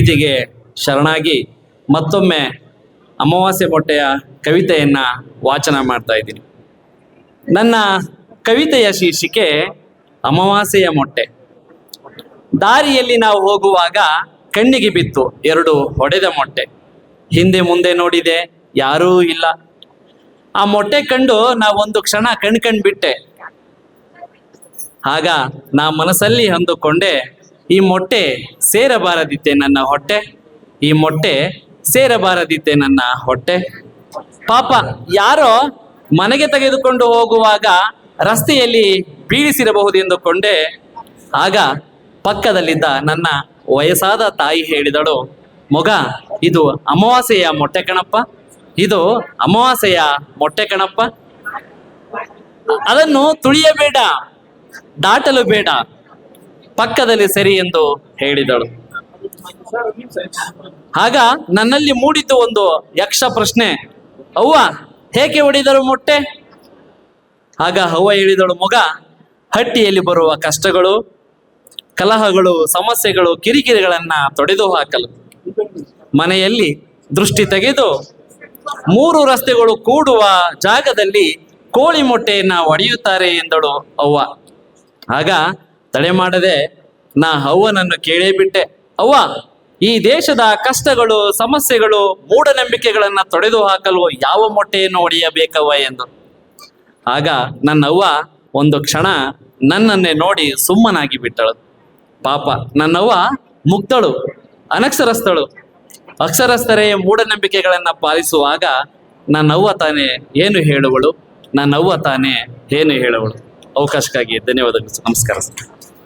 ಪ್ರೀತಿಗೆ ಶರಣಾಗಿ ಮತ್ತೊಮ್ಮೆ ಅಮಾವಾಸ್ಯೆ ಮೊಟ್ಟೆಯ ಕವಿತೆಯನ್ನ ವಾಚನ ಮಾಡ್ತಾ ಇದ್ದೀನಿ. ನನ್ನ ಕವಿತೆಯ ಶೀರ್ಷಿಕೆ ಅಮಾವಾಸ್ಯೆಯ ಮೊಟ್ಟೆ. ದಾರಿಯಲ್ಲಿ ನಾವು ಹೋಗುವಾಗ ಕಣ್ಣಿಗೆ ಬಿತ್ತು ಎರಡು ಹೊಡೆದ ಮೊಟ್ಟೆ. ಹಿಂದೆ ಮುಂದೆ ನೋಡಿದೆ ಯಾರೂ ಇಲ್ಲ. ಆ ಮೊಟ್ಟೆ ಕಂಡು ನಾವೊಂದು ಕ್ಷಣ ಕಣ್ ಕಣ್ ಬಿಟ್ಟೆ. ಆಗ ನಾ ಮನಸ್ಸಲ್ಲಿ ಅಂದುಕೊಂಡೆ ಈ ಮೊಟ್ಟೆ ಸೇರಬಾರದಿತ್ತೆ ನನ್ನ ಹೊಟ್ಟೆ. ಈ ಮೊಟ್ಟೆ ಸೇರಬಾರದಿತ್ತೆ ನನ್ನ ಹೊಟ್ಟೆ. ಪಾಪ ಯಾರೋ ಮನೆಗೆ ತೆಗೆದುಕೊಂಡು ಹೋಗುವಾಗ ರಸ್ತೆಯಲ್ಲಿ ಬೀಳಿಸಿರಬಹುದೆಂದುಕೊಂಡೆ ಆಗ ಪಕ್ಕದಲ್ಲಿದ್ದ ನನ್ನ ವಯಸ್ಸಾದ ತಾಯಿ ಹೇಳಿದಳು, ಮೊಗ, ಇದು ಅಮಾವಾಸ್ಯೆಯ ಮೊಟ್ಟೆ ಕಣಪ್ಪ. ಇದು ಅಮಾವಾಸ್ಯೆಯ ಮೊಟ್ಟೆ ಕಣಪ್ಪ. ಅದನ್ನು ತುಳಿಯಬೇಡ, ದಾಟಲು ಬೇಡ. ಪಕ್ಕದಲ್ಲಿ ಸರಿ ಎಂದು ಹೇಳಿದಳು. ಆಗ ನನ್ನಲ್ಲಿ ಮೂಡಿತು ಒಂದು ಯಕ್ಷ ಪ್ರಶ್ನೆ. ಅವ್ವ, ಹೇಗೆ ಹೊಡಿದರು ಮೊಟ್ಟೆ? ಆಗ ಅವ್ವ ಹೇಳಿದಳು, ಮಗ, ಹಟ್ಟಿಯಲ್ಲಿ ಬರುವ ಕಷ್ಟಗಳು, ಕಲಹಗಳು, ಸಮಸ್ಯೆಗಳು, ಕಿರಿಕಿರಿಗಳನ್ನ ತೊಡೆದು ಹಾಕಲು. ಮನೆಯಲ್ಲಿ ದೃಷ್ಟಿ ತೆಗೆದು ಮೂರು ರಸ್ತೆಗಳು ಕೂಡುವ ಜಾಗದಲ್ಲಿ ಕೋಳಿ ಮೊಟ್ಟೆಯನ್ನ ಒಡೆಯುತ್ತಾರೆ ಎಂದಳು ಅವ್ವ. ಆಗ ತಡೆ ಮಾಡದೆ ನಾ ಅವ್ವನನ್ನು ಕೇಳೇ ಬಿಟ್ಟೆ. ಅವ್ವ, ಈ ದೇಶದ ಕಷ್ಟಗಳು, ಸಮಸ್ಯೆಗಳು, ಮೂಢನಂಬಿಕೆಗಳನ್ನ ತೊಡೆದು ಹಾಕಲು ಯಾವ ಮೊಟ್ಟೆಯನ್ನು ಒಡೆಯಬೇಕವ್ವ ಎಂದು. ಆಗ ನನ್ನ ಅವ್ವ ಒಂದು ಕ್ಷಣ ನನ್ನನ್ನೇ ನೋಡಿ ಸುಮ್ಮನಾಗಿ ಬಿಟ್ಟಳು. ಪಾಪ ನನ್ನವ್ವ ಮುಕ್ತಳು, ಅನಕ್ಷರಸ್ಥಳು. ಅಕ್ಷರಸ್ಥರೇ ಮೂಢನಂಬಿಕೆಗಳನ್ನ ಪಾಲಿಸುವಾಗ ನನ್ನವ್ವ ತಾನೇ ಏನು ಹೇಳುವಳು? ನನ್ನವ್ವ ತಾನೇ ಏನು ಹೇಳುವಳು? ಅವಕಾಶಕ್ಕಾಗಿ ಧನ್ಯವಾದಗಳು ನಮಸ್ಕಾರ